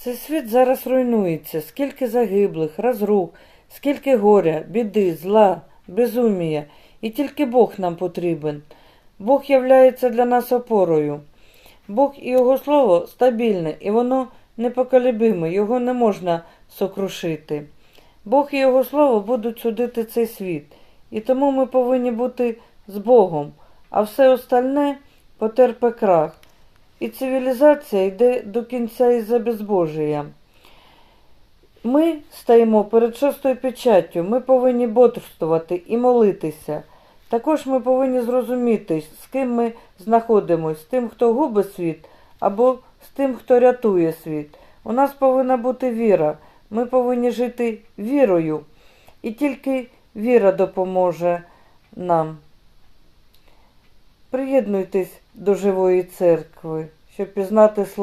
Цей світ зараз руйнується, скільки загиблих, розрух, скільки горя, біди, зла, безумія. І тільки Бог нам потрібен. Бог являється для нас опорою. Бог і Його Слово стабільне, і воно непоколебиме, його не можна сокрушити. Бог і Його Слово будуть судити цей світ, і тому ми повинні бути з Богом, а все остальне потерпе крах. І цивілізація йде до кінця із-за безбожія. Ми стоїмо перед шостою печаттю, ми повинні бодрствувати і молитися. Також ми повинні зрозуміти, з ким ми знаходимося, з тим, хто губить світ, або з тим, хто рятує світ. У нас повинна бути віра. Ми повинні жити вірою, і тільки віра допоможе нам. Приєднуйтесь до живої церкви, щоб пізнати слово.